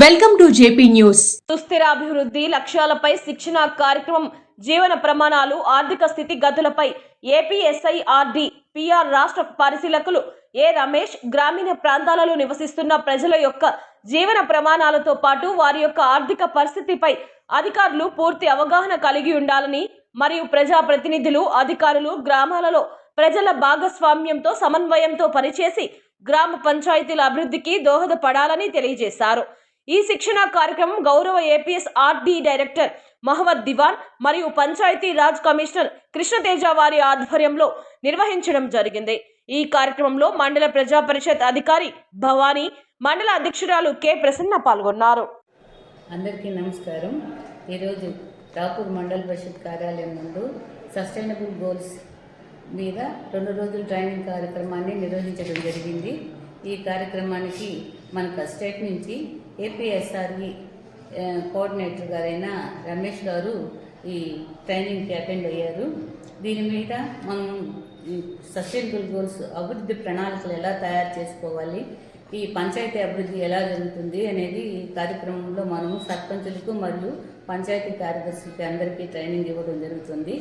Welcome to JP news సుస్థిర అభివృద్ధి లక్ష్యాలపై శిక్షణ కార్యక్రమం జీవన ప్రమాణాలు ఆర్థిక స్థితిగతులపై ఏపీఎస్ఐఆర్డి పిఆర్ రాష్ట్ర పరిశీలకులు ఏ రమేష్ గ్రామీణ ప్రాంతాలలో నివసిస్తున్న ప్రజల యొక్క జీవన ప్రమాణాలతో పాటు వారి యొక్క ఆర్థిక పరిస్థితిపై అధికారులు పూర్తి అవగాహన కలిగి ఉండాలని మరియు ప్రజా ప్రతినిధులు అధికారులు గ్రామాలలో ప్రజల భాగస్వామ్యంతో సమన్వయంతో పనిచేసి గ్రామ పంచాయతీల అభివృద్ధికి దోహదపడాలని తెలియజేశారు. ఈ శిక్షణ కార్యక్రమం గౌరవ APS RD director Mohammed Diwan మరియు పంచాయతీ రాజ్ కమిషనర్ కృష్ణతేజ వారి ఆధ్వర్యంలో నిర్వహించడం జరిగింది. ఈ కార్యక్రమంలో మండల ప్రజా పరిషత్ అధికారి భవానీ మండల అధ్యక్షురాలు కె ప్రసన్న పాల్గొన్నారు. అందరికీ నమస్కారం. ఈరోజు రాపూర్ మండల పరిషత్ కార్యాలయం ముందు సస్టైనబుల్ గోల్స్ మీద రెండు రోజుల ట్రైనింగ్ కార్యక్రమాన్ని నిర్వహించడం జరిగింది. ఈ కార్యక్రమానికి మనకు స్టేట్ నుంచి ఏపీఎస్ఆర్ఈ కోఆర్డినేటర్ గారైన రమేష్ గారు ఈ ట్రైనింగ్కి అటెండ్ అయ్యారు. దీని మీద మనం సస్టైనబుల్ గోల్స్ అభివృద్ధి ప్రణాళికలు ఎలా తయారు చేసుకోవాలి ఈ పంచాయతీ అభివృద్ధి ఎలా జరుగుతుంది అనేది ఈ కార్యక్రమంలో మనము సర్పంచులకు మరియు పంచాయతీ కార్యదర్శులకి అందరికీ ట్రైనింగ్ ఇవ్వడం జరుగుతుంది.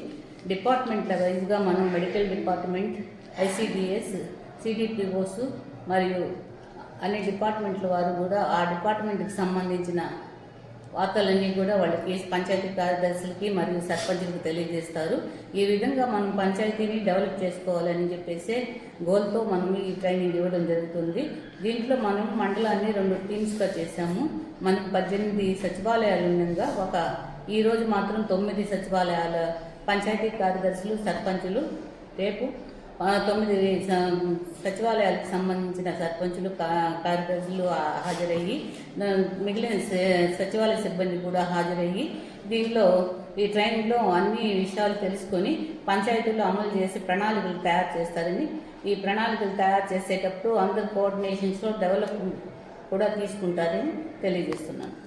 డిపార్ట్మెంట్ల వైజ్గా మనం మెడికల్ డిపార్ట్మెంట్ ఐసీడిఎస్ సిడిపిఓస్ మరియు అన్ని డిపార్ట్మెంట్ల వారు కూడా ఆ డిపార్ట్మెంట్కి సంబంధించిన వార్తలన్నీ కూడా వాళ్ళకి పంచాయతీ కార్యదర్శులకి మరియు సర్పంచులకు తెలియజేస్తారు. ఈ విధంగా మనం పంచాయతీని డెవలప్ చేసుకోవాలని చెప్పేసి గోల్తో మనం ఈ ట్రైనింగ్ ఇవ్వడం జరుగుతుంది. దీంట్లో మనం మండలాన్ని రెండు టీమ్స్గా చేశాము. మనకు పద్దెనిమిది సచివాలయాలు ఉండగా ఒక ఈరోజు మాత్రం తొమ్మిది సచివాలయాల పంచాయతీ కార్యదర్శులు సర్పంచులు రేపు తొమ్మిది సచివాలయాలకు సంబంధించిన సర్పంచులు కా- కార్యదర్శులు హాజరయ్యి మిగిలిన సచివాలయ సిబ్బంది కూడా హాజరయ్యి దీనిలో ఈ ట్రైనింగ్లో అన్ని విషయాలు తెలుసుకొని పంచాయతీల్లో అమలు చేసి ప్రణాళికలు తయారు చేస్తారని ఈ ప్రణాళికలు తయారు చేసేటప్పుడు అందరు కోఆర్డినేషన్స్లో డెవలప్మెంట్ కూడా తీసుకుంటారని తెలియజేస్తున్నాను.